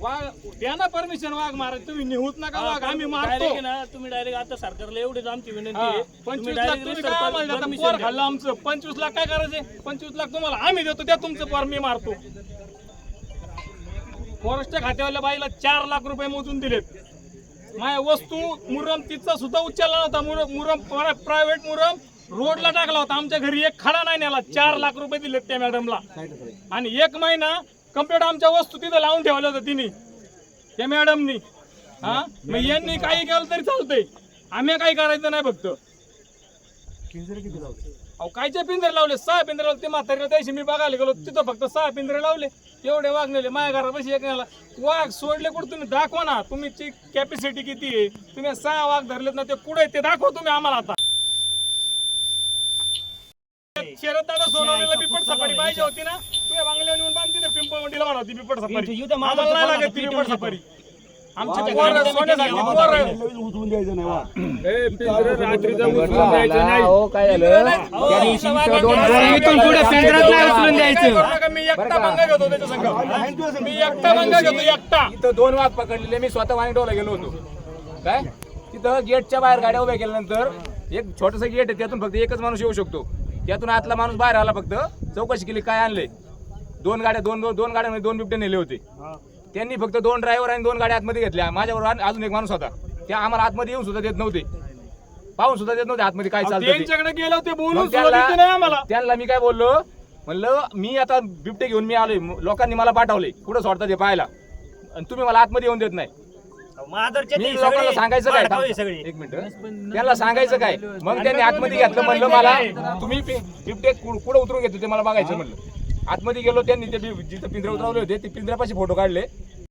वाघ द्या ना परमिशन वाघ मारा तुम्ही निहूत नका वाघ आम्ही डायरेक्ट मारतो. ना तुम्ही डायरेक्ट आता सरकारला एवढीच आमची विनंती हा, आहे. पंचवीस लाख direct तुम्ही सरकार- काय आम्हाला देता? permission पोर द्या. खाल्लं आमचं. पंचवीस लाख काय करायचे पंचवीस लाख तुम्हाला आम्ही देतो त्या तुमचं पोर मी मारतो. फॉरेस्टच्या खात्यावाल्या बाईला चार लाख रुपये मोजून दिलेत. माझ्या वस्तू मुरम तिचा सुद्धा उचलला नव्हता. मुरम मुरम प्रायव्हेट मुरम रोडला टाकला होता. आमच्या घरी एक खडा नाही नेला. चार लाख रुपये दिलेत त्या मॅडमला आणि एक महिना कंप्लीट आमच्या वस्तू तिथं लावून ठेवल्या होत्या तिने. त्या मॅडमनी हा? मग यांनी काही केलं तरी चालतंय. आम्ही काही करायचं नाही फक्त. अहो कायचे पिंजरे लावले? सहा पिंजरे लावले. ते म्हातारीला त्याशी मी बघायला गेलो. तिथं फक्त सहा पिंजरे लावले. एवढे वाघ नेले माझ्या घरापाशी एक वाघ सोडले कुठं तुम्ही? दाखवा ना. तुमची कॅपॅसिटी किती आहे? तुम्ही सहा वाघ धरलेत ना ते कुठे ते दाखवा तुम्ही आम्हाला आता. शरद दादा सोनवणेला बिपट सफारी पाहिजे होती ना? तुम्ही बांगल्यावर येऊन बांधती ना पिंपळवंडीला म्हणा होती बिपट सफारी. आम्हाला नाही लागत ती बिपट सफारी. आमची पोरं सोन्यासारखी पोरं. उचलून द्यायचं नाही. वा हो काय झालं? त्या दिवशी इथं दोन इथून पुढे पिंजऱ्यात नाही उचलून द्यायचं. मी एकटा मंगा घेतो त्याच्या संग मी एकटा मंगा घेतो एकटा. इथं दोन वाघ पकडलेले मी स्वतः वाणीडोला गेलो होतो. काय? तिथं गेटच्या बाहेर गाड्या उभ्या केल्यानंतर एक छोटस गेट आहे त्यातून फक्त एकच माणूस येऊ शकतो. त्यातून आतला माणूस बाहेर आला फक्त. चौकशी केली काय आणले दोन गाड्या दोन दोन दोन गाड्यांमध्ये दोन बिबटे नेले होते. त्यांनी फक्त दोन ड्रायव्हर आणि दोन गाड्या आतमध्ये घेतल्या. माझ्याबरोबर आणि अजून एक माणूस होता. त्या आम्हाला आतमध्ये येऊन सुद्धा देत नव्हते. पाहून सुद्धा देत नव्हते आतमध्ये काय चालतं ते. त्यांच्याकडे गेलो ते बोलून त्यांना मी काय बोललो? म्हणलं मी आता बिबटे घेऊन मी आलोय. लोकांनी मला पाठवले. कुठं सोडतात ते पाहायला? आणि तुम्ही मला आतमध्ये येऊन देत नाही. मी लोकांना सांगायचं काय. एक मिनिट. त्यांना सांगायचं काय? मग त्यांनी आतमध्ये घेतलं म्हणलं मला तुम्ही बिबटे कुठं उतरून घेतो ते मला बघायचं म्हणलं. आतमध्ये गेलो त्यांनी ते जिथं पिंजरे उतरवले होते ते पिंजऱ्यापाशी फोटो काढले.